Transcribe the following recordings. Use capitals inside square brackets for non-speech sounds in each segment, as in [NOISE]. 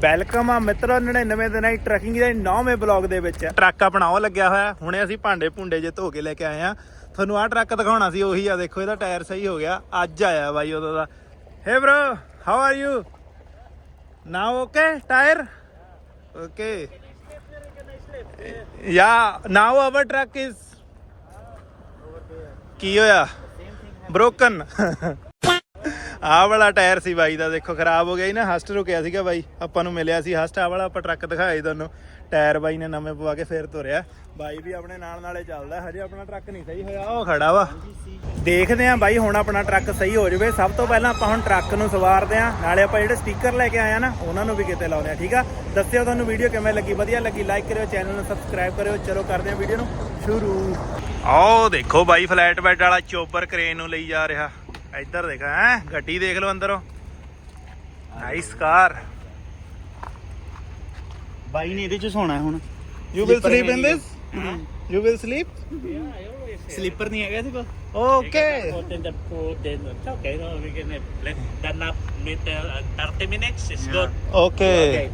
Welcome ਆ ਮਿੱਤਰੋ 99 ਦਿਨਾਂ ਦੀ ਟਰੈਕਿੰਗ ਦੇ 9ਵੇਂ ਬਲੌਗ ਦੇ ਵਿੱਚ। ਟਰੱਕ ਆਪਣਾ ਉਹ ਲੱਗਿਆ ਹੋਇਆ। ਹੁਣੇ ਅਸੀਂ ਭਾਂਡੇ ਭੁੰਡੇ ਜੇ ਧੋ ਕੇ ਲੈ ਕੇ ਆਏ ਆ। ਤੁਹਾਨੂੰ ਆਹ ਟਰੱਕ ਦਿਖਾਉਣਾ ਸੀ, ਉਹੀ ਆ ਦੇਖੋ, ਇਹਦਾ ਟਾਇਰ ਸਹੀ ਹੋ ਗਿਆ। ਅੱਜ ਆਇਆ ਬਾਈ ਉਦੋਂ ਦਾ। Hey bro how are you now okay tyre okay yeah now our truck is ਕੀ ਹੋਇਆ? ਬ੍ਰੋਕਨ ਆਹ ਵਾਲਾ ਟਾਇਰ ਸੀ ਬਾਈ ਦਾ, ਦੇਖੋ ਖਰਾਬ ਹੋ ਗਿਆ ਸੀ ਨਾ, ਹਸਟ ਰੁਕਿਆ ਸੀਗਾ ਬਾਈ। ਆਪਾਂ ਨੂੰ ਮਿਲਿਆ ਸੀ ਹਸਟ, ਆਹ ਵਾਲਾ ਆਪਾਂ ਟਰੱਕ ਦਿਖਾਇਆ ਤੁਹਾਨੂੰ। ਟਾਇਰ ਬਾਈ ਨੇ ਨਵੇਂ ਪਵਾ ਕੇ ਫੇਰ ਤੁਰਿਆ। ਬਾਈ ਵੀ ਆਪਣੇ ਨਾਲ ਨਾਲੇ ਚੱਲਦਾ, ਹਜੇ ਆਪਣਾ ਟਰੱਕ ਨਹੀਂ ਸਹੀ ਹੋਇਆ, ਉਹ ਖੜਾ ਵਾ। ਦੇਖਦੇ ਆਂ ਬਾਈ, ਹੁਣ ਆਪਣਾ ਟਰੱਕ ਸਹੀ ਹੋ ਜਾਵੇ। ਸਭ ਤੋਂ ਪਹਿਲਾਂ ਆਪਾਂ ਹੁਣ ਟਰੱਕ ਨੂੰ ਸਵਾਰਦੇ ਆਂ ਨਾਲੇ ਆਪਾਂ ਜਿਹੜੇ ਸਟicker ਲੈ ਕੇ ਆਏ ਨਾ, ਉਹਨਾਂ ਨੂੰ ਵੀ ਕਿਤੇ ਲਾਉਣੇ ਆ ਠੀਕ ਆ? ਦੱਸਿਓ ਤੁਹਾਨੂੰ ਵੀਡੀਓ ਕਿਵੇਂ ਲੱਗੀ, ਵਧੀਆ ਲੱਗੀ ਲਾਈਕ ਕਰਿਓ ਚੈਨਲ ਨੂੰ ਸਬਸਕ੍ਰਾਈਬ ਕਰਿਓ। ਚਲੋ ਕਰਦੇ ਆਂ ਵੀਡੀਓ ਨੂੰ ਸ਼ੁਰੂ। ਆਓ ਦੇਖੋ ਬਾਈ ਫਲੈਟ ਬੈੱਡ ਵਾਲਾ ਚੋਪਰ ਕ੍ਰੇਨ ਨੂੰ ਲਈ ਜਾ ਰਿਹਾ। ਇੱਧਰ ਦੇਖ ਹੈ? ਗੱਡੀ ਦੇਖ ਲਓ ਅੰਦਰੋਂ। ਨਾਈਸ ਕਾਰ ਬਾਈ ਨੇ ਇਹਦੇ ਚ ਸੋਣਾ ਹੁਣ। You will sleep in. This you will sleep sleeper ਨਹੀਂ ਹੈਗਾ ਇਹਦੇ ਕੋਲ? Okay then it's okay. No, we can uh, let that up with uh, 30 minutes. It's good. Okay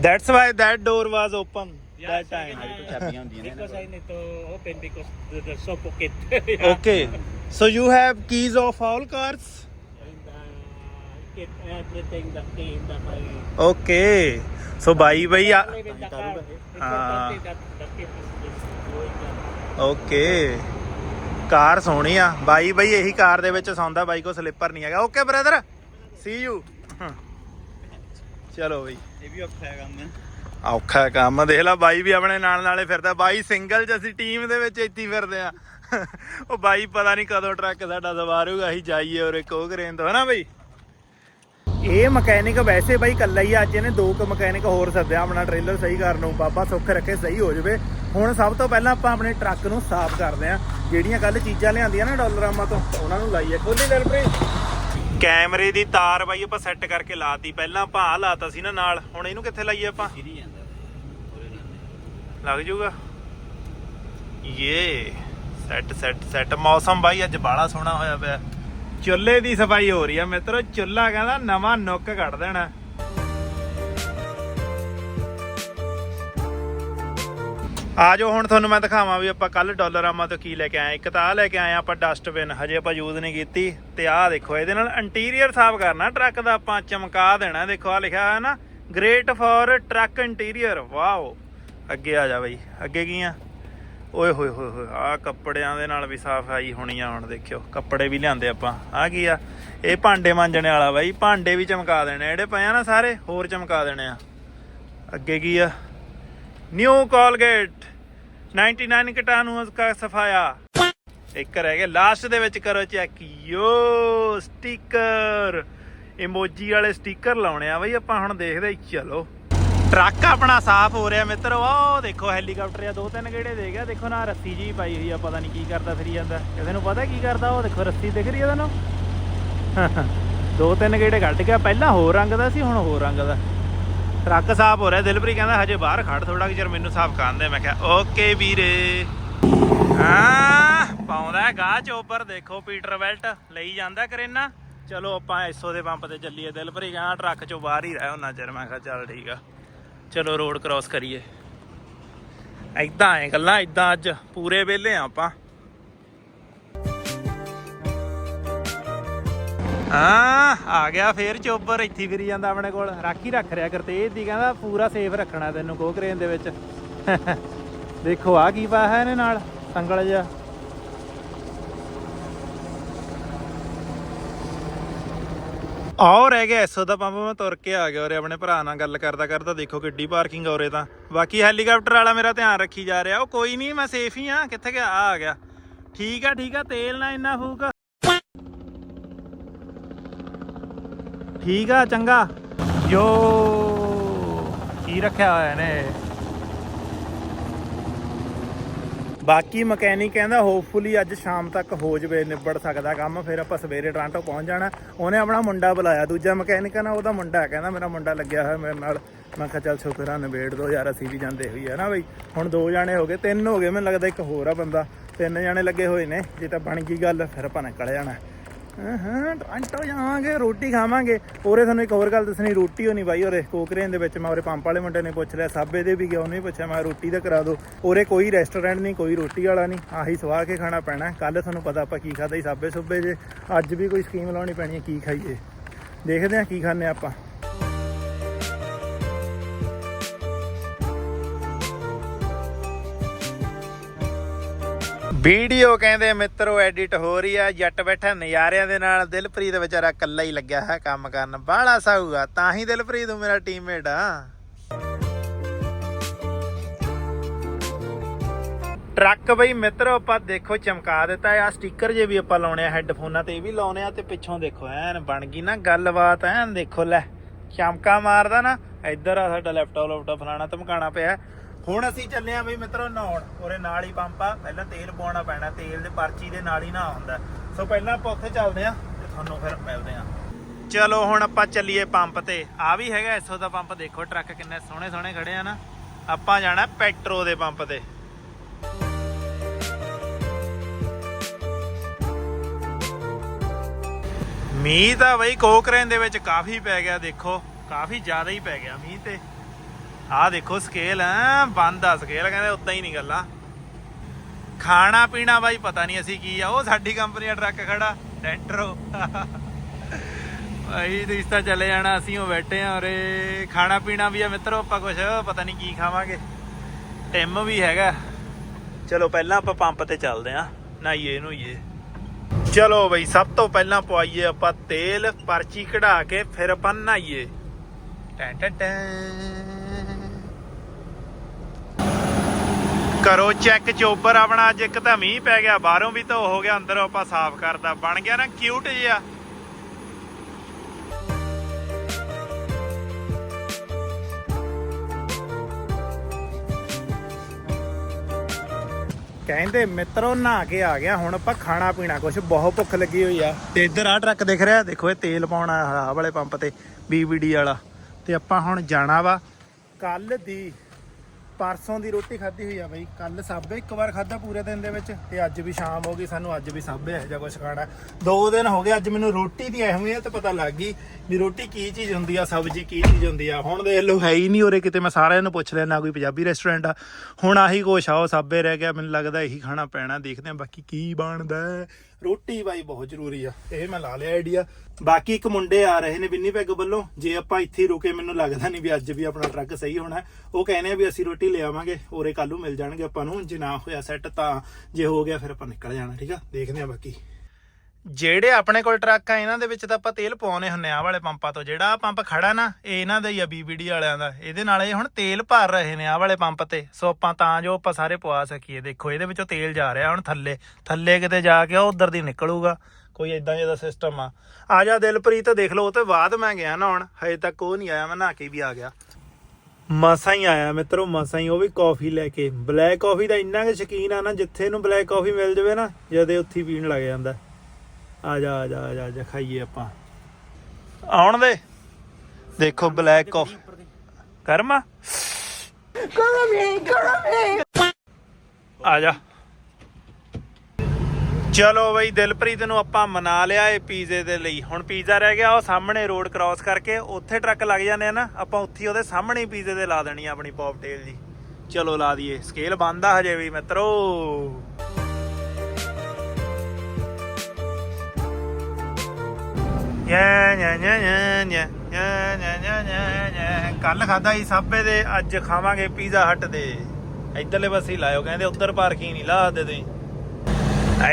that's why that door was open that so time can, uh, ਚਾਬੀਆਂ ਹੁੰਦੀਆਂ ਨੇ Because I need to open because the, the soap pocket. okay so you have keys of all cars And uh, keep everything the key in the my. okay so ਬਾਈ ਬਈ ਆ Leave in the car. It's Ah. important that the key is, is doing that. Okay car ਸੋਹਣੀ ਆ ਬਾਈ ਬਈ ਇਹੀ ਕਾਰ ਦੇ ਵਿੱਚ ਸੌਂਦਾ ਬਾਈ ਕੋ ਸਲਿੱਪਰ ਨਹੀਂ ਹੈਗਾ ਓਕੇ ਬ੍ਰਦਰ ਸੀ ਯੂ ਚਲੋ ਬਈ ਇਹ ਵੀ ਔਖਾ ਹੈ ਕੰਮ ਔਖਾ ਕੰਮ ਦੇਖ ਲੈ, ਬਾਈ ਵੀ ਆਪਣੇ ਨਾਲ ਨਾਲੇ ਫਿਰਦਾ। ਬਾਈ ਸਿੰਗਲ ਚ ਅਸੀਂ ਟੀਮ ਦੇ ਵਿੱਚ ਇੱਥੇ ਫਿਰਦੇ ਆ। ਉਹ ਬਾਈ ਪਤਾ ਨਹੀਂ ਕਦੋਂ ਟਰੱਕ ਸਾਡਾ ਸਵਾਰੂਗਾ, ਅਸੀਂ ਜਾਈਏ ਔਰ ਇੱਕ ਉਹ ਕਰੇਨ ਤੋਂ, ਹਨਾ ਬਈ? ਇਹ ਮਕੈਨਿਕ ਵੈਸੇ ਬਾਈ ਕੱਲਾ ਹੀ ਅੱਜ ਇਹਨੇ ਦੋ ਕੁ ਮਕੈਨਿਕ ਹੋਰ ਸੱਦਿਆ, ਆਪਣਾ ਟ੍ਰੇਲਰ ਸਹੀ ਕਰਨ ਨੂੰ। ਬਾਬਾ ਸੁੱਖ ਰੱਖੇ, ਸਹੀ ਹੋ ਜਾਵੇ। ਹੁਣ ਸਭ ਤੋਂ ਪਹਿਲਾਂ ਆਪਾਂ ਆਪਣੇ ਟਰੱਕ ਨੂੰ ਸਾਫ਼ ਕਰਦੇ ਆ। ਜਿਹੜੀਆਂ ਕੱਲ ਚੀਜ਼ਾਂ ਲਿਆਂਦੀਆਂ ਨਾ ਡਾਲਰਾਮਾ ਤੋਂ, ਉਹਨਾਂ ਨੂੰ ਲਾਈਏ। ਖੋਲੀ ਦਿਲਪ੍ਰੀਤ ਕੈਮਰੇ ਦੀ ਤਾਰ ਬਾਈ ਆਪਾਂ ਸੈੱਟ ਕਰਕੇ ਲਾਤੀ ਪਹਿਲਾਂ ਆਪਾਂ ਆਹ ਲਾਤਾ ਸੀ ਨਾ ਨਾਲ ਹੁਣ ਇਹਨੂੰ ਕਿੱਥੇ ਲਾਈਏ ਆਪਾਂ? ਲੱਗ ਜਾਊਗਾ। ਇਹ ਸੈੱਟ ਸੈੱਟ ਸੈੱਟ ਮੌਸਮ ਬਾਈ ਅੱਜ ਬਾੜਾ ਸੋਹਣਾ ਹੋਇਆ ਪਿਆ। ਚੁੱਲ੍ਹੇ ਦੀ ਸਫ਼ਾਈ ਹੋ ਰਹੀ ਆ ਮਿੱਤਰੋ ਚੁੱਲ੍ਹਾ ਕਹਿੰਦਾ ਨਵਾਂ ਨੁੱਕ ਕੱਢ ਦੇਣਾ। ਆ ਜਾਓ ਹੁਣ ਤੁਹਾਨੂੰ ਮੈਂ ਦਿਖਾਵਾਂ ਵੀ ਆਪਾਂ ਕੱਲ ਡਾਲਰਾਮਾ ਤੋਂ ਕੀ ਲੈ ਕੇ ਆਏ ਇੱਕ ਤਾਂ ਆ ਲੈ ਕੇ ਆਏ ਆਪਾਂ ਡਸਟਬਿਨ ਹਜੇ ਆਪਾਂ ਯੂਜ਼ ਨਹੀਂ ਕੀਤੀ। ਤੇ ਆਹ ਦੇਖੋ, ਇਹਦੇ ਨਾਲ ਇੰਟੀਰੀਅਰ ਸਾਫ਼ ਕਰਨਾ ਟਰੱਕ ਦਾ ਆਪਾਂ ਚਮਕਾ ਦੇਣਾ। ਦੇਖੋ ਆ ਲਿਖਿਆ ਹੋਇਆ ਨਾ great for truck interior wow, ਅੱਗੇ ਆ ਜਾ ਬਈ, ਅੱਗੇ ਕੀ ਆ? ਓਏ ਹੋਏ ਹੋਏ ਹੋਏ ਆ ਕੱਪੜਿਆਂ ਦੇ ਨਾਲ ਵੀ ਸਫ਼ਾਈ ਹੋਣੀ ਆ ਹੁਣ ਦੇਖਿਓ, ਕੱਪੜੇ ਵੀ ਲਿਆਂਦੇ ਆਪਾਂ। ਆ ਕੀ ਆ? ਇਹ ਭਾਂਡੇ ਮਾਂਜਣੇ ਵਾਲਾ ਬਾਈ, ਭਾਂਡੇ ਵੀ ਚਮਕਾ ਦੇਣੇ ਜਿਹੜੇ ਪਏ ਆ ਨਾ ਸਾਰੇ, ਹੋਰ ਚਮਕਾ ਦੇਣੇ ਆ। ਅੱਗੇ ਕੀ ਆ? New Colgate. 99 ਕੀਟਾਣੂਆਂ ਦਾ ਸਫਾਇਆ। ਇੱਕ ਰਹਿ ਗਿਆ ਲਾਸਟ ਦੇ ਵਿੱਚ ਕਰੋ ਚੈੱਕ ਯੋ ਸਟicker ਇਮੋਜੀ ਵਾਲੇ ਸਟicker ਲਾਉਣੇ ਆ ਬਈ, ਆਪਾਂ ਹੁਣ ਦੇਖਦੇ ਚਲੋ। ਟਰੱਕ ਆਪਣਾ ਸਾਫ਼ ਹੋ ਰਿਹਾ ਮਿੱਤਰੋ ਉਹ ਦੇਖੋ ਹੈਲੀਕਾਪਟਰ ਆ, ਦੋ ਤਿੰਨ ਗੇੜੇ ਦੇ ਗਿਆ। ਦੇਖੋ ਨਾ, ਰੱਸੀ ਜੀ ਪਾਈ ਹੋਈ ਆ, ਪਤਾ ਨਹੀਂ ਕੀ ਕਰਦਾ, ਫਿਰੀ ਜਾਂਦਾ। ਕਿਸੇ ਨੂੰ ਪਤਾ ਕੀ ਕਰਦਾ, ਉਹ ਦੇਖੋ ਰੱਸੀ ਦਿਖ ਰਹੀ ਆ ਤੁਹਾਨੂੰ [LAUGHS] ਦੋ ਤਿੰਨ ਗੇੜੇ ਕੱਢ ਗਿਆ ਪਹਿਲਾਂ ਹੋਰ ਰੰਗ ਦਾ ਸੀ, ਹੁਣ ਹੋਰ ਰੰਗ ਦਾ। ਟਰੱਕ ਸਾਫ਼ ਹੋ ਰਿਹਾ ਦਿਲਪ੍ਰੀ ਕਹਿੰਦਾ ਹਜੇ ਬਾਹਰ ਖੜ ਥੋੜਾ ਚਿਰ, ਮੈਨੂੰ ਸਾਫ਼ ਕਰਨ ਦੇ। ਮੈਂ ਕਿਹਾ, ਓਕੇ ਵੀਰੇ। ਹਾਂ, ਪਾਉਂਦਾ ਗਾਹ ਚੋਪਰ ਦੇਖੋ, ਪੀਟਰ ਬੈਲਟ ਲਈ ਜਾਂਦਾ ਕਰੇਨਾ। ਚਲੋ, ਆਪਾਂ ਐਸੋ ਦੇ ਪੰਪ ਤੇ ਚੱਲੀਏ। ਦਿਲਪ੍ਰੀ ਕਹਿੰਦਾ ਟਰੱਕ ਚੋਂ ਬਾਹਰ ਹੀ ਰਹਿ ਉਹਨਾਂ ਚਿਰ। ਮੈਂ ਕਿਹਾ, ਚੱਲ ਠੀਕ ਆ। ਚਲੋ ਰੋਡ ਕ੍ਰਾਸ ਕਰੀਏ। ਐਦਾਂ ਐ ਗੱਲਾਂ ਐਦਾਂ ਅੱਜ ਪੂਰੇ ਵੇਲੇ ਆ ਆਪਾਂ। ਹਾਂ, ਆ ਗਿਆ ਫੇਰ ਚੋਬਰ, ਇੱਥੇ ਹੀ ਫਿਰੀ ਜਾਂਦਾ ਆਪਣੇ ਕੋਲ। ਰਾਖੀ ਰੱਖ ਰਿਆ ਕਰਤੇਜ ਦੀ, ਕਹਿੰਦਾ ਪੂਰਾ ਸੇਫ ਰੱਖਣਾ ਤੈਨੂੰ ਕੋਕਰੇਨ ਦੇ ਵਿੱਚ। ਦੇਖੋ ਆ ਕੀ ਪਾਇਆ ਇਹਨੇ ਨਾਲ, ਸੰਗਲ ਜਿਹਾ। ਆਹ ਰਹਿ ਗਿਆ ਐਸੋ ਦਾ ਪੰਪ ਮੈਂ ਤੁਰ ਕੇ ਆ ਗਿਆ ਔਰੇ ਆਪਣੇ ਭਰਾ ਨਾਲ ਗੱਲ ਕਰਦਾ ਕਰਦਾ ਦੇਖੋ ਕਿੱਡੀ ਪਾਰਕਿੰਗ ਔਰੇ ਤਾਂ। ਬਾਕੀ ਹੈਲੀਕਾਪਟਰ ਵਾਲਾ ਮੇਰਾ ਧਿਆਨ ਰੱਖੀ ਜਾ ਰਿਹਾ, ਉਹ ਕੋਈ ਨਹੀਂ ਮੈਂ ਸੇਫ ਹੀ ਆ, ਕਿੱਥੇ ਗਿਆ? ਆ ਆ ਗਿਆ। ਠੀਕ ਆ ਠੀਕ ਆ, ਤੇਲ ਨਾ ਇੰਨਾ ਫੂਕ ਠੀਕ ਆ, ਚੰਗਾ। ਜੋ ਕੀ ਰੱਖਿਆ ਹੋਇਆ ਨੇ ਬਾਕੀ ਮਕੈਨਿਕ ਕਹਿੰਦਾ ਹੋਪਫੁਲੀ ਅੱਜ ਸ਼ਾਮ ਤੱਕ ਹੋ ਜਵੇ, ਨਿਬੜ ਸਕਦਾ ਕੰਮ। ਫਿਰ ਆਪਾਂ ਸਵੇਰੇ ਟ੍ਰਾਂਟੋ ਪਹੁੰਚ ਜਾਣਾ। ਉਹਨੇ ਆਪਣਾ ਮੁੰਡਾ ਬੁਲਾਇਆ। ਦੂਜਾ ਮਕੈਨਿਕ ਆ ਨਾ ਉਹਦਾ ਮੁੰਡਾ ਕਹਿੰਦਾ, ਮੇਰਾ ਮੁੰਡਾ ਲੱਗਿਆ ਹੋਇਆ ਮੇਰੇ ਨਾਲ। ਮੈਂ ਕਿਹਾ, ਚੱਲ ਸ਼ੁਕਰ ਆ, ਨਿਬੇੜ ਦੋ ਯਾਰ, ਅਸੀਂ ਵੀ ਜਾਂਦੇ ਹੋਈ ਹੈ ਨਾ ਬਈ। ਹੁਣ ਦੋ ਜਾਣੇ ਹੋ ਗਏ, ਤਿੰਨ ਹੋ ਗਏ, ਮੈਨੂੰ ਲੱਗਦਾ ਇੱਕ ਹੋਰ ਆ ਬੰਦਾ। ਤਿੰਨ ਜਾਣੇ ਲੱਗੇ ਹੋਏ ਨੇ, ਜੇ ਤਾਂ ਬਣ ਗਈ ਗੱਲ, ਫਿਰ ਆਪਾਂ ਨਿਕਲ ਜਾਣਾ। ਹਾਂ ਹਾਂ ਟ੍ਰਾਂਟੋ ਜਾਵਾਂਗੇ ਰੋਟੀ ਖਾਵਾਂਗੇ। ਉਰੇ ਤੁਹਾਨੂੰ ਇੱਕ ਹੋਰ ਗੱਲ ਦੱਸਣੀ, ਰੋਟੀ ਹੋਣੀ ਬਾਈ ਉਰੇ ਕੋਕਰੇਨ ਦੇ ਵਿੱਚ। ਮੈਂ ਉਰੇ ਪੰਪ ਵਾਲੇ ਮੁੰਡੇ ਨੇ ਪੁੱਛ ਲਿਆ, ਸਾਬੇ ਦੇ ਵੀ ਗਿਆ, ਉਹਨੇ ਪੁੱਛਿਆ, ਮੈਂ ਰੋਟੀ ਦਾ ਕਰਾ ਦਿਓ ਉਰੇ ਕੋਈ ਰੈਸਟੋਰੈਂਟ ਨਹੀਂ, ਕੋਈ ਰੋਟੀ ਵਾਲਾ ਨਹੀਂ, ਆਹੀ ਸਵਾ ਕੇ ਖਾਣਾ ਪੈਣਾ। ਕੱਲ ਤੁਹਾਨੂੰ ਪਤਾ ਆਪਾਂ ਕੀ ਖਾਦਾ ਸੀ ਸਾਬੇ ਸੁੱਬੇ ਜੇ। ਅੱਜ ਵੀ ਕੋਈ ਸਕੀਮ ਲਾਉਣੀ ਪੈਣੀ ਹੈ, ਕੀ ਖਾਈਏ। ਦੇਖਦੇ ਹਾਂ ਕੀ ਖਾਣੇ ਆਪਾਂ। ਵੀਡੀਓ ਕਹਿੰਦੇ ਮਿੱਤਰੋ ਐਡਿਟ ਹੋ ਰਹੀ ਆ, ਜੱਟ ਬੈਠਾ ਨਜ਼ਾਰਿਆਂ ਦੇ ਨਾਲ, ਦਿਲਪ੍ਰੀਤ ਵਿਚਾਰਾ ਇਕੱਲਾ ਹੀ ਲੱਗਿਆ ਹੈ ਕੰਮ ਕਰਨ। ਬਾਹਲਾ ਸਾਊਗਾ, ਤਾਂ ਹੀ ਦਿਲਪ੍ਰੀਤ ਤੂੰ ਮੇਰਾ ਟੀਮਮੇਟ ਆ। ਟਰੱਕ ਬਈ ਮਿੱਤਰੋ ਆਪਾਂ ਦੇਖੋ, ਚਮਕਾ ਦਿੱਤਾ ਆ। ਸਟicker ਜੇ ਵੀ ਆਪਾਂ ਲਾਉਣੇ ਆ, ਹੈੱਡਫੋਨਾਂ ਤੇ ਇਹ ਵੀ ਲਾਉਣੇ ਆ ਤੇ ਪਿੱਛੋਂ ਦੇਖੋ, ਐਨ ਬਣ ਗਈ ਨਾ ਗੱਲਬਾਤ, ਐਨ ਦੇਖੋ ਲੈ, ਚਮਕਾ ਮਾਰਦਾ ਨਾ। ਇੱਧਰ ਆ ਸਾਡਾ ਲੈਪਟਾਪ ਲੈਪਟਾਪ ਫਲਾਣਾ ਧਮਕਾਣਾ ਪਿਆ। ਹੁਣ ਅਸੀਂ ਚੱਲੇ ਆ ਬਈ ਮਿੱਤਰੋ ਨਹਾਉਣ। ਉਹਰੇ ਨਾਲ ਹੀ ਪੰਪ ਆ। ਪਹਿਲਾਂ ਤੇਲ ਪਾਉਣਾ ਪੈਣਾ। ਤੇਲ ਦੇ ਪਰਚੀ ਦੇ ਨਾਲ ਹੀ ਨਹਾ ਹੁੰਦਾ। ਸੋ ਪਹਿਲਾਂ ਆਪਾਂ ਉੱਥੇ ਚੱਲਦੇ ਆ ਤੇ ਤੁਹਾਨੂੰ ਫਿਰ ਮਿਲਦੇ ਆ ਚਲੋ ਹੁਣ ਆਪਾਂ ਚੱਲੀਏ ਪੰਪ ਤੇ। ਆ ਵੀ ਹੈਗਾ ਐਸੋ ਦਾ ਪੰਪ। ਦੇਖੋ ਟਰੱਕ ਕਿੰਨੇ ਸੋਹਣੇ ਸੋਹਣੇ ਖੜੇ ਆ ਨਾ। ਆਪਾਂ ਜਾਣਾ ਪੈਟਰੋ ਦੇ ਪੰਪ ਤੇ। ਮੀਂਹ ਤਾਂ ਬਈ ਕੋਕਰੇਨ ਦੇ ਵਿੱਚ ਕਾਫੀ ਪੈ ਗਿਆ, ਦੇਖੋ। ਕਾਫੀ ਜ਼ਿਆਦਾ ਹੀ ਪੈ ਗਿਆ ਮੀਂਹ ਤੇ। ਆਹ ਦੇਖੋ ਸਕੇਲ ਐ, ਬੰਦ ਆ ਸਕੇਲ ਕਹਿੰਦੇ ਉਦਾਂ ਹੀ ਨਹੀਂ ਗੱਲਾਂ ਖਾਣਾ ਪੀਣਾ ਬਾਈ ਪਤਾ ਨਹੀਂ ਅਸੀਂ ਕੀ ਆ, ਉਹ ਸਾਡੀ ਕੰਪਨੀ ਦਾ ਟਰੱਕ ਖੜਾ ਡੈਂਟਰੋ ਭਾਈ ਤੁਸੀਂ ਤਾਂ ਚਲੇ ਜਾਣਾ, ਅਸੀਂ ਉਹ ਬੈਠੇ ਆ ਔਰੇ ਖਾਣਾ ਪੀਣਾ ਵੀ ਆ ਮਿੱਤਰੋ ਆਪਾਂ ਕੁਛ, ਪਤਾ ਨਹੀਂ ਕੀ ਖਾਵਾਂਗੇ। ਟਿਮ ਵੀ ਹੈਗਾ। ਚਲੋ ਪਹਿਲਾਂ ਆਪਾਂ ਪੰਪ ਤੇ ਚੱਲਦੇ ਆ ਨਾਈਏ ਨੂਈਏ ਚਲੋ ਬਈ, ਸਭ ਤੋਂ ਪਹਿਲਾਂ ਪਵਾਈਏ ਆਪਾਂ ਤੇਲ, ਪਰਚੀ ਕਢਾ ਕੇ, ਫਿਰ ਆਪਾਂ ਨਹਾਈਏ। ਟੈਂ ਟੈਂ ਟੈਂ। ਕਰੋ ਚੈੱਕ ਚੋਬਰ ਆਪਣਾ ਅੱਜ ਇੱਕ ਤਾਂ ਮੀਂਹ ਪੈ ਗਿਆ, ਬਾਹਰੋਂ ਵੀ ਧੋ ਹੋ ਗਿਆ, ਅੰਦਰੋਂ ਆਪਾਂ ਸਾਫ਼ ਕਰਦਾ ਬਣ ਗਿਆ ਨਾ ਕਿਊਟ ਜਿਹਾ। ਕਹਿੰਦੇ ਮਿੱਤਰੋ, ਨਹਾ ਕੇ ਆ ਗਿਆ, ਹੁਣ ਆਪਾਂ ਖਾਣਾ ਪੀਣਾ, ਕੁਛ ਬਹੁਤ ਭੁੱਖ ਲੱਗੀ ਹੋਈ ਆ। ਤੇ ਇੱਧਰ ਆ ਟਰੱਕ ਦਿਖ ਰਿਹਾ, ਦੇਖੋ ਇਹ ਤੇਲ ਪਾਉਣ ਆਹ ਵਾਲੇ ਪੰਪ ਤੇ ਬੀਬੀਡੀ ਵਾਲਾ। ਤੇ ਆਪਾਂ ਹੁਣ ਜਾਣਾ ਵਾ ਕੱਲ ਦੀ ਪਰਸੋਂ ਦੀ ਰੋਟੀ ਖਾਧੀ ਹੋਈ ਆ ਬਈ ਕੱਲ ਸਾਬੇ, ਇੱਕ ਵਾਰ ਖਾਧਾ ਪੂਰੇ ਦਿਨ ਦੇ ਵਿੱਚ ਤੇ ਅੱਜ ਵੀ ਸ਼ਾਮ ਹੋ ਗਈ, ਸਾਨੂੰ ਅੱਜ ਵੀ ਸਾਬੇ ਇਹੋ ਜਿਹਾ ਕੁਝ ਖਾਣਾ। ਦੋ ਦਿਨ ਹੋ ਗਏ, ਅੱਜ ਮੈਨੂੰ ਰੋਟੀ ਦੀ ਅਹਿਮੀਅਤ ਪਤਾ ਲੱਗ ਗਈ ਵੀ ਰੋਟੀ ਕੀ ਚੀਜ਼ ਹੁੰਦੀ ਆ, ਸਬਜ਼ੀ ਕੀ ਚੀਜ਼ ਹੁੰਦੀ ਆ। ਹੁਣ ਦੇਖ ਲਓ, ਹੈ ਹੀ ਨਹੀਂ ਉਰੇ ਕਿਤੇ, ਮੈਂ ਸਾਰਿਆਂ ਨੂੰ ਪੁੱਛ ਲਿਆ ਨਾ ਕੋਈ ਪੰਜਾਬੀ ਰੈਸਟੋਰੈਂਟ ਆ। ਹੁਣ ਆਹੀ ਕੁਛ ਆ, ਉਹ ਸਾਬੇ ਰਹਿ ਗਿਆ, ਮੈਨੂੰ ਲੱਗਦਾ ਇਹੀ ਖਾਣਾ ਪੈਣਾ, ਦੇਖਦੇ ਆ ਬਾਕੀ ਕੀ ਬਣਦਾ। ਰੋਟੀ ਬਾਈ ਬਹੁਤ ਜ਼ਰੂਰੀ ਆ, ਇਹ ਮੈਂ ਲਾ ਲਿਆ ਆਈਡੀਆ ਬਾਕੀ ਇੱਕ ਮੁੰਡੇ ਆ ਰਹੇ ਨੇ ਬਿੰਨੀ ਪੈਗ ਵੱਲੋਂ, ਜੇ ਆਪਾਂ ਇੱਥੇ ਰੁਕੇ, ਮੈਨੂੰ ਲੱਗਦਾ ਨਹੀਂ ਵੀ ਅੱਜ ਵੀ ਆਪਣਾ ਟਰੱਕ ਸਹੀ ਹੋਣਾ। ਉਹ ਕਹਿੰਦੇ ਆ ਵੀ ਅਸੀਂ ਰੋਟੀ ਲੈ ਆਵਾਂਗੇ ਔਰੇ ਕੱਲ ਮਿਲ ਜਾਣਗੇ ਆਪਾਂ ਨੂੰ, ਜੇ ਨਾ ਹੋਇਆ ਸੈੱਟ ਤਾਂ ਜੇ ਹੋ ਗਿਆ ਫਿਰ ਆਪਾਂ ਨਿਕਲ ਜਾਣਾ, ਠੀਕ ਆ? ਦੇਖਦੇ ਆ ਬਾਕੀ। ਜਿਹੜੇ ਆਪਣੇ ਕੋਲ ਟਰੱਕ ਆ, ਇਹਨਾਂ ਦੇ ਵਿੱਚ ਤਾਂ ਆਪਾਂ ਤੇਲ ਪਾਉਨੇ ਹੁੰਨੇ ਆ ਆਹ ਵਾਲੇ ਪੰਪਾਂ ਤੋਂ। ਜਿਹੜਾ ਆਹ ਪੰਪ ਖੜਾ ਨਾ, ਇਹ ਇਹਨਾਂ ਦਾ ਹੀ ਆ, ਬੀਬੀਡੀ ਵਾਲਿਆਂ ਦਾ। ਇਹਦੇ ਨਾਲ ਇਹ ਹੁਣ ਤੇਲ ਭਰ ਰਹੇ ਨੇ ਆਹ ਵਾਲੇ ਪੰਪ ਤੇ। ਸੋ ਆਪਾਂ ਤਾਂ ਜੋ ਆਪਾਂ ਸਾਰੇ ਪਵਾ ਸਕੀਏ। ਦੇਖੋ, ਇਹਦੇ ਵਿੱਚੋਂ ਤੇਲ ਜਾ ਰਿਹਾ ਹੁਣ ਥੱਲੇ। ਥੱਲੇ ਕਿਤੇ ਜਾ ਕੇ ਉਹ ਉਧਰ ਦੀ ਨਿਕਲੂਗਾ। ਕੋਈ ਇਦਾਂ ਜਿਹਾ ਸਿਸਟਮ ਆ। ਆ ਜਾ ਦਿਲਪ੍ਰੀਤ, ਦੇਖ ਲਓ, ਉਹ ਤੋਂ ਬਾਅਦ ਮੈਂ ਗਿਆ ਨਾ ਹੁਣ। ਹਜੇ ਤੱਕ ਉਹ ਨਹੀਂ ਆਇਆ, ਮੈਂ ਨਹਾ ਕੇ ਵੀ ਆ ਗਿਆ। ਮਸਾਂ ਹੀ ਆਇਆ, ਮਿੱਤਰੋ, ਮਸਾਂ ਹੀ, ਉਹ ਵੀ ਕਾਫੀ ਲੈ ਕੇ। ਬਲੈਕ ਕਾਫੀ ਦਾ ਇੰਨਾ ਕਿ ਸ਼ਕੀਨ ਆ ਨਾ, ਜਿੱਥੇ ਨੂੰ ਬਲੈਕ ਕਾਫੀ ਮਿਲ ਜਾਵੇ ਨਾ, ਜਦੇ ਉੱਥੇ ਹੀ ਪੀਣ ਲੱਗ ਜਾਂਦਾ। ਆ ਜਾ ਆ ਜਾ ਆ ਜਾ ਆ ਜਾ ਖਾਈਏ ਆਪਾਂ। ਆਉਣ ਦੇ। ਦੇਖੋ ਬਲੈਕ ਕਾਫੀ ਕਰਮਾ? ਆ ਜਾ ਚਲੋ ਬਈ, ਦਿਲਪ੍ਰੀਤ ਨੂੰ ਆਪਾਂ ਮਨਾ ਲਿਆ ਇਹ ਪੀਜ਼ੇ ਦੇ ਲਈ। ਹੁਣ ਪੀਜ਼ਾ ਰਹਿ ਗਿਆ, ਉਹ ਸਾਹਮਣੇ ਰੋਡ ਕ੍ਰਾਸ ਕਰਕੇ ਉੱਥੇ ਟਰੱਕ ਲੱਗ ਜਾਂਦੇ ਆ ਨਾ, ਆਪਾਂ ਉੱਥੇ ਉਹਦੇ ਸਾਹਮਣੇ ਹੀ ਪੀਜ਼ੇ ਦੇ ਲਾ ਦੇਣੀ ਆਪਣੀ ਪੌਪਟੇਲ ਜੀ। ਚਲੋ ਲਾ ਦਈਏ। ਸਕੇਲ ਬੰਦ ਹਜੇ ਵੀ ਮਿੱਤਰੋ। ਯਾ ਯਾ ਯਾ ਯਾ ਯਾ ਯਾ ਯਾ ਕੱਲ ਖਾਦਾ ਸੀ ਸਾਬੇ ਦੇ, ਅੱਜ ਖਾਵਾਂਗੇ ਪੀਜ਼ਾ ਹਟ ਦੇ। ਇੱਧਰਲੇ ਪਾਸੇ ਲਾਇਓ, ਕਹਿੰਦੇ ਉੱਧਰ ਪਾਰਕਿੰਗ ਨਹੀਂ, ਲਾ ਦੇ ਤੁਸੀਂ।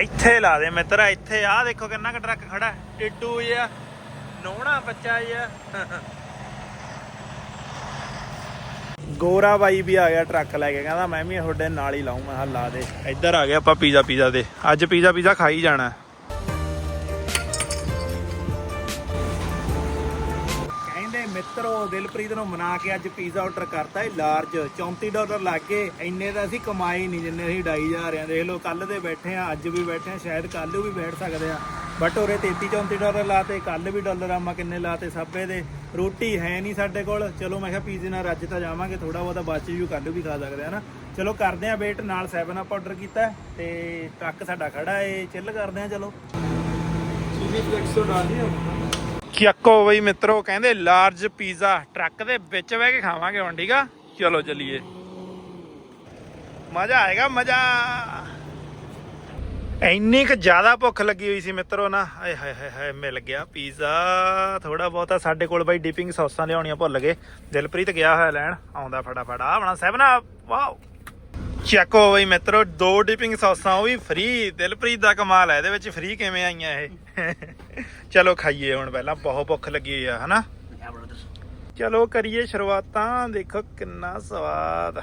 ਇੱਥੇ ਲਾ ਦੇ ਮਿੱਤਰਾ, ਇੱਥੇ। ਆ ਦੇਖੋ ਕਿੰਨਾ ਕ ਟਰੱਕ ਖੜਾ ਟਿੱਡੂ ਜਿਹਾ ਨੋਣਾ ਬੱਚਾ ਜਿਹਾ ਗੋਰਾ ਬਾਈ ਵੀ ਆ ਗਿਆ ਟਰੱਕ ਲੈ ਕੇ, ਕਹਿੰਦਾ ਮੈਂ ਵੀ ਤੁਹਾਡੇ ਨਾਲ ਹੀ ਲਾਉਂ ਮੈਂ ਹਾ ਲਾ ਦੇ। ਇੱਧਰ ਆ ਗਿਆ ਆਪਾਂ ਪੀਜ਼ਾ ਪੀਜ਼ਾ ਦੇ। ਅੱਜ ਪੀਜ਼ਾ ਪੀਜ਼ਾ ਖਾਈ ਜਾਣਾ। ਮਿੱਤਰੋ, ਦਿਲਪ੍ਰੀਤ ਨੂੰ ਮਨਾ ਕੇ ਅੱਜ ਪੀਜ਼ਾ ਆਰਡਰ ਕਰਤਾ ਇਹ ਲਾਰਜ 34 ਡਾਲਰ ਲੱਗ ਗਏ। ਇੰਨੇ ਤਾਂ ਅਸੀਂ ਕਮਾਈ ਨਹੀਂ, ਜਿੰਨੇ ਅਸੀਂ ਡਾਈ ਜਾ ਰਹੇ ਆ ਦੇਖ ਲਓ ਕੱਲ ਦੇ ਬੈਠੇ ਆ ਅੱਜ ਵੀ ਬੈਠੇ ਆ ਸ਼ਾਇਦ ਕੱਲ ਵੀ ਬੈਠ ਸਕਦੇ ਆ ਬਟ ਉਰੇ 33 34 ਡਾਲਰ ਲਾਤੇ ਕੱਲ ਵੀ ਡਾਲਰ ਆਮਾ ਕਿੰਨੇ ਲਾਤੇ ਸਭੇ ਦੇ ਰੋਟੀ ਹੈ ਨਹੀਂ ਸਾਡੇ ਕੋਲ। ਚਲੋ, ਮੈਂ ਕਿਹਾ ਪੀਜ਼ੇ ਨਾਲ ਰੱਜ ਤਾਂ ਜਾਵਾਂਗੇ ਥੋੜਾ ਬਹੁਤਾ ਬਚ ਵੀ ਕੱਲ ਵੀ ਖਾ ਸਕਦੇ ਆ ਨਾ। ਚਲੋ, ਕਰਦੇ ਆ ਵੇਟ ਨਾਲ 7 ਅਪ ਆਰਡਰ ਕੀਤਾ ਹੈ ਤੇ ਟਰੱਕ ਸਾਡਾ ਖੜਾ ਏ ਚਿੱਲ ਕਰਦੇ ਆ ਚਲੋ। ਤੁਸੀਂ ਚੱਕੋ ਬਈ ਮਿੱਤਰੋ, ਕਹਿੰਦੇ ਲਾਰਜ ਪੀਜ਼ਾ ਟਰੱਕ ਦੇ ਵਿੱਚ ਬਹਿ ਕੇ ਖਾਵਾਂਗੇ ਹੁਣ, ਠੀਕ ਆ? ਚਲੋ ਚੱਲੀਏ। ਮਜ਼ਾ ਆਏਗਾ, ਮਜ਼ਾ। ਇੰਨੀ ਕੁ ਜ਼ਿਆਦਾ ਭੁੱਖ ਲੱਗੀ ਹੋਈ ਸੀ ਮਿੱਤਰੋ ਨਾ। ਆਏ ਹਾਏ ਹਾਏ ਹਾਏ, ਮਿਲ ਗਿਆ ਪੀਜ਼ਾ ਥੋੜਾ ਬਹੁਤਾ ਸਾਡੇ ਕੋਲ ਬਾਈ ਡਿਪਿੰਗ ਸੌਸਾਂ ਲਿਆਉਣੀਆਂ ਭੁੱਲ ਗਏ। ਦਿਲਪ੍ਰੀਤ ਗਿਆ ਹੋਇਆ ਲੈਣ, ਆਉਂਦਾ ਫਟਾਫਟ। ਆ ਆਪਣਾ 7 ਅਪ ਵਾਓ ਚੱਕੋ ਬਈ ਮਿੱਤਰੋ, ਦੋ ਡਿਪਿੰਗ ਸੌਸਾਂ, ਉਹ ਵੀ ਫ੍ਰੀ ਦਿਲਪ੍ਰੀਤ ਦਾ ਕਮਾਲ ਹੈ, ਇਹਦੇ ਵਿੱਚ ਫ੍ਰੀ ਕਿਵੇਂ ਆਈਆਂ ਇਹ? ਚਲੋ ਖਾਈਏ ਹੁਣ ਪਹਿਲਾਂ, ਬਹੁਤ ਭੁੱਖ ਲੱਗੀ ਆ, ਹਨਾ? ਚਲੋ ਕਰੀਏ ਸ਼ੁਰੂਆਤਾਂ, ਦੇਖੋ ਕਿੰਨਾ ਸਵਾਦ।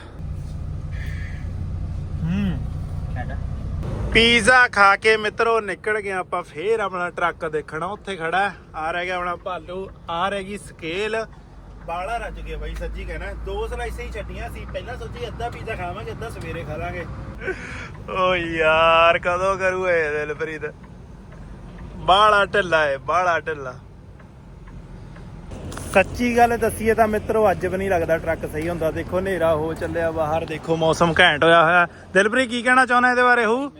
ਹੂੰ। ਪੀਜ਼ਾ ਖਾ ਕੇ ਮਿੱਤਰੋ ਨਿਕਲ ਗਏ ਆਪਾਂ, ਫੇਰ ਆਪਣਾ ਟਰੱਕ ਦੇਖਣਾ, ਉੱਥੇ ਖੜਾ, ਆ ਰਹਿ ਗਿਆ ਆਪਣਾ ਭਾਲੂ, ਆ ਰਹਿ ਗਈ ਸਕੇਲ। ਬਾਲਾ ਰੱਜ ਗਏ ਬਾਈ ਸੱਚੀ ਕਹਿਣਾ। ਦੋ ਸਲਾਈਸਾਂ ਹੀ ਛੱਡੀਆਂ ਸੀ। ਪਹਿਲਾਂ ਸੋਚੀ ਅੱਧਾ ਪੀਜ਼ਾ ਖਾਵਾਂਗੇ ਅੱਧਾ ਸਵੇਰੇ ਖਾ ਲਾਂਗੇ ਓ ਯਾਰ ਕਦੋਂ ਕਰੂ ਇਹ ਦਿਲਪ੍ਰੀਤ ਬਾਲਾ ਢਿੱਲਾ ਏ ਬਾਲਾ ਢਿੱਲਾ। ਸੱਚੀ ਗੱਲ ਦੱਸੀਏ ਤਾਂ ਮਿੱਤਰੋ ਅੱਜ ਵੀ ਨਹੀਂ ਲੱਗਦਾ ਟਰੱਕ ਸਹੀ ਹੁੰਦਾ। ਦੇਖੋ ਹਨੇਰਾ ਹੋ ਚੱਲਿਆ ਬਾਹਰ। ਦੇਖੋ ਮੌਸਮ ਘੈਂਟ ਹੋਇਆ ਹੋਇਆ। ਦਿਲਪ੍ਰੀਤ ਕੀ ਕਹਿਣਾ ਚਾਹੁੰਦਾ ਇਹਦੇ ਬਾਰੇ ਹੂ?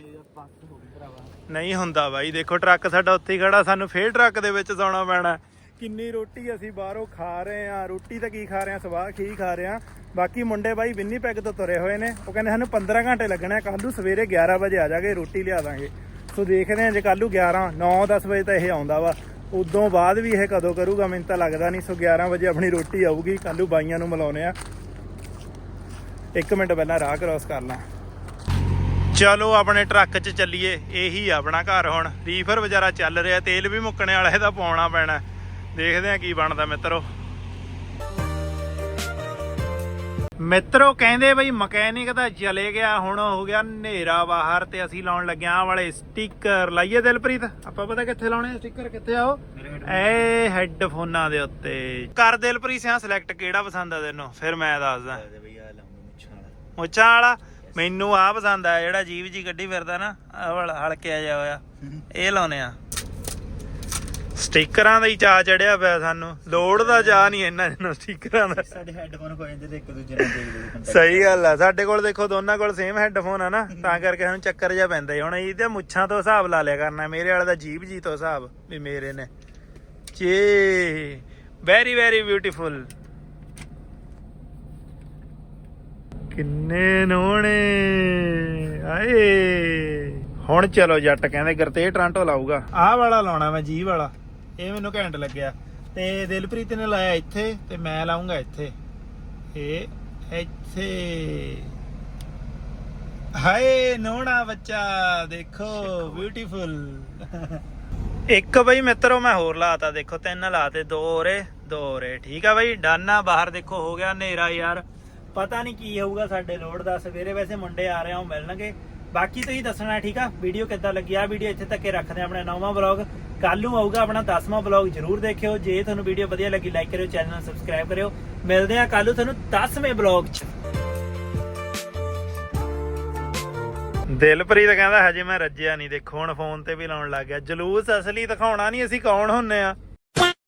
ਨਹੀਂ ਹੁੰਦਾ ਬਾਈ। ਦੇਖੋ ਟਰੱਕ ਸਾਡਾ ਉੱਥੇ ਹੀ ਖੜਾ। ਸਾਨੂੰ ਫੇਰ ਟਰੱਕ ਦੇ ਵਿੱਚ ਸੌਣਾ ਪੈਣਾ। ਕਿੰਨੀ ਰੋਟੀ ਅਸੀਂ ਬਾਹਰੋਂ ਖਾ ਰਹੇ ਆ ਰੋਟੀ ਤਾਂ ਕੀ ਖਾ ਰਹੇ ਆ ਸਵਾਹ ਖੀ ਖਾ ਰਹੇ ਆ ਬਾਕੀ ਮੁੰਡੇ ਬਾਈ ਵਿੰਨੀ ਪੈਗ ਤੋਂ ਤੁਰੇ ਹੋਏ ਨੇ। ਉਹ ਕਹਿੰਦੇ ਸਾਨੂੰ 15 ਘੰਟੇ ਲੱਗਣੇ ਆ ਕੱਲ ਨੂੰ ਸਵੇਰੇ 11 ਵਜੇ ਆ ਜਾਗੇ, ਰੋਟੀ ਲਿਆ ਦਾਂਗੇ। ਸੋ ਦੇਖਦੇ ਆ ਜੇ ਕੱਲ ਨੂੰ 11 9 10 ਵਜੇ ਤਾਂ ਇਹ ਆਉਂਦਾ ਵਾ। ਉਦੋਂ ਬਾਅਦ ਵੀ ਇਹ ਕਦੋਂ ਕਰੂਗਾ, ਮੈਨੂੰ ਤਾਂ ਲੱਗਦਾ ਨਹੀਂ। ਸੋ 11 ਵਜੇ ਆਪਣੀ ਰੋਟੀ ਆਊਗੀ ਕੱਲ ਨੂੰ ਬਾਈਆਂ ਨੂੰ ਮਿਲਾਉਣੇ ਆ। ਇੱਕ ਮਿੰਟ ਪਹਿਲਾਂ ਰਾਹ ਕ੍ਰਾਸ ਕਰ ਲਾਂ। ਚਲੋ ਆਪਣੇ ਟਰੱਕ 'ਚ ਚੱਲੀਏ, ਇਹੀ ਆਪਣਾ ਘਰ ਹੁਣ। ਰੀਫਰ ਵਿਚਾਰਾ ਚੱਲ ਰਿਹਾ, ਤੇਲ ਵੀ ਮੁੱਕਣੇ ਵਾਲਾ ਇਹਦਾ ਪਾਉਣਾ ਪੈਣਾ। ਦੇਖਦੇ ਆ ਕੀ ਬਣਦਾ ਮਿੱਤਰੋ। ਮਿੱਤਰੋ ਕਹਿੰਦੇ ਬਈ ਮਕੈਨਿਕ ਤਾਂ ਚਲੇ ਗਿਆ ਹੁਣ ਹੋ ਗਿਆ ਹਨੇਰਾ ਬਾਹਰ ਤੇ ਅਸੀਂ ਲਾਉਣ ਲੱਗੇ ਆਹ ਵਾਲੇ ਸਟicker ਲਾਈਏ ਦਿਲਪ੍ਰੀਤ ਆਪਾਂ ਪਤਾ ਕਿੱਥੇ ਲਾਉਣੇ ਸਟicker ਕਿੱਥੇ ਆ ਉਹ? ਇਹ ਹੈੱਡਫੋਨਾਂ ਦੇ ਉੱਤੇ। ਕਰ ਦਿਲਪ੍ਰੀਤ ਸਿਆ ਸਿਲੈਕਟ ਕਿਹੜਾ ਪਸੰਦ ਆ ਤੈਨੂੰ? ਫਿਰ ਮੈਂ ਦੱਸਦਾ। ਆ ਮੁੱਛਾਂ ਵਾਲਾ। ਮੈਨੂੰ ਆ ਪਸੰਦ ਆ ਜਿਹੜਾ ਜੀਵ ਜੀ ਗੱਡੀ ਫਿਰਦਾ ਨਾ ਹਲਕਿਆ ਜਿਹਾ ਹੋਇਆ। ਇਹ ਲਾਉਨੇ ਆ। ਸਟickਰਾਂ ਦਾ ਹੀ ਚਾ ਚੜਿਆ ਪਿਆ ਸਾਨੂੰ। ਲੋੜ ਦਾ ਚਾ ਨਹੀਂ ਇਹਨਾਂ ਨੂੰ ਸਟickਰਾਂ ਦਾ। ਸਾਡੇ ਹੈੱਡਫੋਨ ਖੋ ਜਾਂਦੇ ਤੇ ਇੱਕ ਦੂਜੇ ਨਾਲ ਦੇਖ ਲਓ ਸਹੀ ਗੱਲ ਆ ਸਾਡੇ ਕੋਲ ਦੇਖੋ ਦੋਨਾਂ ਕੋਲ ਸੇਮ ਹੈੱਡਫੋਨ ਆ ਨਾ ਤਾਂ ਕਰਕੇ ਸਾਨੂੰ ਚੱਕਰ ਜਿਹਾ ਪੈਂਦਾ ਹੀ। ਹੁਣ ਇਹਦੇ ਮੁੱਛਾਂ ਤੋਂ ਹਿਸਾਬ ਲਾ ਲਿਆ ਕਰਨਾ ਮੇਰੇ ਵਾਲੇ ਦਾ ਜੀਬ ਜੀ ਤੋਂ ਹਿਸਾਬ ਵੀ ਮੇਰੇ ਨੇ। ਚੇ ਵੈਰੀ ਵੈਰੀ ਬਿਊਟੀਫੁਲ ਕਿੰਨੇ ਨੋਣੇ ਆਏ। ਹੁਣ ਚਲੋ ਜੱਟ ਕਹਿੰਦੇ ਗਰਤੇ ਟਰਾਂਟੋ ਲਾਊਗਾ। ਆਹ ਵਾਲਾ ਲਾਉਣਾ ਮੈਂ ਜੀ ਵਾਲਾ। ਇਹ ਮੈਨੂੰ ਘੈਂਟ ਲੱਗਿਆ। ਤੇ ਦਿਲਪ੍ਰੀਤ ਨੇ ਲਾਇਆ ਇੱਥੇ ਤੇ ਮੈਂ ਲਾਉਂਗਾ ਇੱਥੇ। ਇਹ ਇੱਥੇ। ਹਾਏ, ਨੋਣਾ ਬੱਚਾ, ਦੇਖੋ ਬਿਊਟੀਫੁਲ ਇੱਕ ਬਈ ਮਿੱਤਰੋ, ਮੈਂ ਹੋਰ ਲਾਤਾ, ਦੇਖੋ, ਤਿੰਨ ਲਾਤੇ, ਦੋ ਰੇ ਦੋ ਰੇ। ਠੀਕ ਆ ਬਈ, ਡਨ ਬਾਹਰ ਦੇਖੋ, ਹੋ ਗਿਆ ਹਨੇਰਾ ਯਾਰ। ਪਤਾ ਨਹੀਂ ਕੀ ਹੋਊਗਾ ਸਾਡੇ ਲੋਡ ਦਾ, ਸਵੇਰੇ ਵੈਸੇ ਮੁੰਡੇ ਆ ਰਹੇ ਆ, ਉਹ ਮਿਲਣਗੇ। ਬਾਕੀ ਤੁਸੀਂ ਦੱਸਣਾ, ਠੀਕ ਆ? ਵੀਡੀਓ ਕਿੱਦਾਂ ਲੱਗੀ? ਆ ਵੀਡੀਓ ਇੱਥੇ ਤੱਕ ਰੱਖਦੇ ਆ, ਆਪਣਾ ਨੌਵਾਂ ਵਲੌਗ ਕੱਲ ਨੂੰ ਆਊਗਾ ਆਪਣਾ 10ਵਾਂ ਵਲੌਗ ਜਰੂਰ ਦੇਖਿਓ। ਜੇ ਤੁਹਾਨੂੰ ਵੀਡੀਓ ਵਧੀਆ ਲੱਗੀ ਲਾਈਕ ਕਰਿਓ ਚੈਨਲ ਨੂੰ ਸਬਸਕ੍ਰਾਈਬ ਕਰਿਓ। ਮਿਲਦੇ ਆ ਕੱਲ ਨੂੰ ਤੁਹਾਨੂੰ 10ਵੇਂ ਵਲੌਗ 'ਚ। ਦਿਲਪ੍ਰੀਤ ਕਹਿੰਦਾ, ਹਜੇ ਮੈਂ ਰੱਜਿਆ ਨਹੀਂ। ਦੇਖੋ ਹੁਣ ਫੋਨ ਤੇ ਵੀ ਲਾਉਣ ਲੱਗ ਗਿਆ। ਜਲੂਸ ਅਸਲੀ ਦਿਖਾਉਣਾ ਨਹੀਂ ਅਸੀਂ ਕੌਣ ਹੁੰਨੇ ਆ?